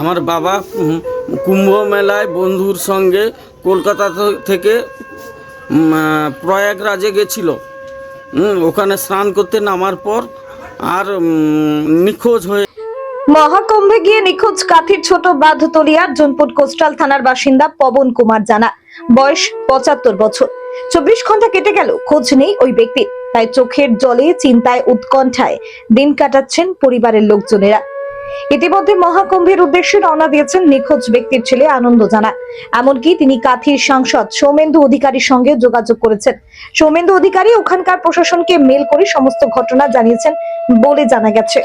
আমার বাবা কুম্ভ মেলায় বন্ধুর সঙ্গে কলকাতা থেকে প্রয়াগরাজে গেছিল। ওখানে স্নান করতে নামার পর আর নিখোঁজ হয়ে মহাকুম্ভে গিয়ে নিখোঁজ কাথির ছোট বাঁধতলিয়ার জোনপুর কোস্টাল থানার বাসিন্দা পবন কুমার জানা। বয়স পঁচাত্তর বছর। চব্বিশ ঘণ্টা কেটে গেল, খোঁজ নেই ওই ব্যক্তির। তাই চোখের জলে, চিন্তায়, উৎকণ্ঠায় দিন কাটাচ্ছেন পরিবারের লোকজনেরা। ইতিমধ্যে মহাকুম্ভের উদ্দেশ্যে রওনা দিয়েছেন নিখোঁজ ব্যক্তির ছেলে আনন্দ জানা। এমনকি তিনি কাথির সাংসদ সৌমেন্দু অধিকারীর সঙ্গে যোগাযোগ করেছেন। সৌমেন্দু অধিকারী ওখানকার প্রশাসনকে মেল করে সমস্ত ঘটনা জানিয়েছেন বলে জানা গেছে।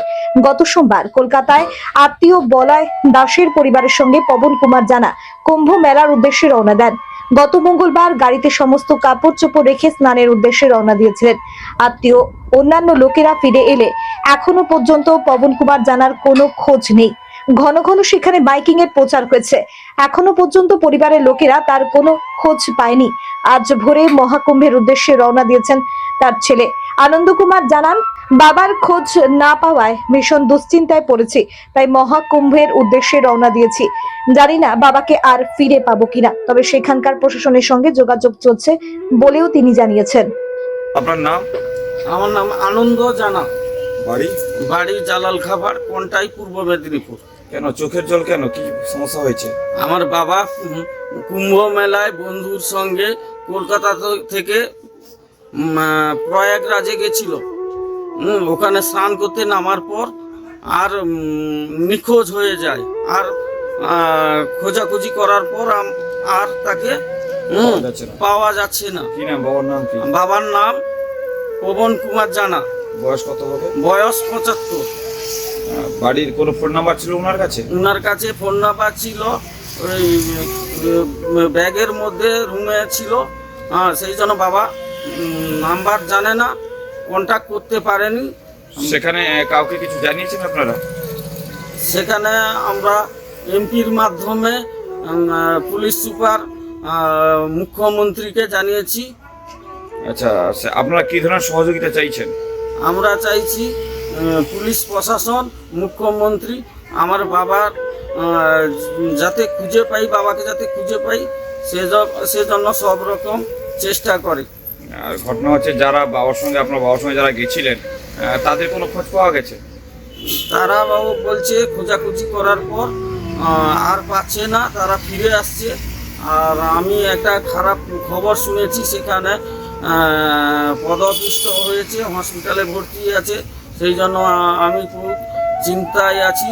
গত সোমবার কলকাতায় আত্মীয় বলায় দাসের পরিবারের সঙ্গে পবন কুমার জানা কুম্ভ মেলার উদ্দেশ্যে রওনা দেন। গত মঙ্গলবার গাড়িতে সমস্ত কাপড় চোপড় রেখে স্নানের উদ্দেশ্যে রওনা দিয়েছিলেন। আত্মীয় অন্যান্য লোকেরা ফিরে এলে এখনও পর্যন্ত পবন কুমার জানার কোনো খোঁজ নেই। ঘন ঘন সেখানে বাইকিং এর প্রচার হয়েছে। এখনও পর্যন্ত পরিবারের লোকেরা তার কোনো খোঁজ পায়নি। আজ ভোরে মহাকুম্ভের উদ্দেশ্যে রওনা দিয়েছেন তার ছেলে। আনন্দ কুমার জানান, বাবার খোঁজ না পাওয়ায় ভীষণ দুশ্চিন্তায় পড়েছি, তাই মহাকুম্ভের উদ্দেশ্যে রওনা দিয়েছি। জানি না বাবাকে আর ফিরে পাবো কিনা, তবে সেখানকার প্রশাসনের সঙ্গে যোগাযোগ চলছে বলেও তিনি জানিয়েছেন। আপনার নাম? আমার নাম আনন্দ জানা। বাড়ি? বাড়ি জালাল খাবার কোনটাই পূর্ব মেদিনীপুর। কেন চোখের জল কেন? কি সমস্যা হয়েছে? আমার বাবা কুম্ভ মেলায় বন্ধুর সঙ্গে কলকাতা থেকে প্রয়াগরাজে গেছিল। ওখানে স্নান করতে নামার পর আর নিখোঁজ হয়ে যায়। আর খোঁজাখুঁজি করার পর আর তাকে পাওয়া যাচ্ছে না। বাবার নাম বাবার নাম পবন কুমার জানা। বয়স কত হবে? বয়স পঁচাত্তর। বাড়ির কোনো ফোন নাম্বার ছিল ওনার কাছে? ওনার কাছে ফোন নাম্বার ছিল ওই ব্যাগের মধ্যে রুমে ছিল। হ্যাঁ সেই জন্য বাবা নাম্বার জানে না কন্ট্যাক্ট করতে পারেনি। সেখানে কাউকে কিছু জানিয়েছেন আপনারা? সেখানে আমরা এমপির মাধ্যমে পুলিশ সুপার মুখ্যমন্ত্রীকে জানিয়েছি। আচ্ছা সে- আপনারা কি ধরনের সহযোগিতা চাইছেন? আমরা চাইছি পুলিশ প্রশাসন মুখ্যমন্ত্রী আমার বাবার যাতে খুঁজে পাই বাবাকে যাতে খুঁজে পাই সেজ- সেজন্য সব রকম চেষ্টা করে। আর ঘটনা হচ্ছে যারা বাবার সঙ্গে আপনার বাবার সঙ্গে যারা গেছিলেন তাদের কোনো খোঁজ পাওয়া গেছে? তারা বাবু বলছে খোঁজাখুঁজি করার পর আর পাচ্ছে না তারা ফিরে আসছে। আর আমি একটা খারাপ খবর শুনেছি সেখানে পদপিষ্ট হয়েছে হসপিটালে ভর্তি আছে সেই জন্য আমি খুব চিন্তায় আছি।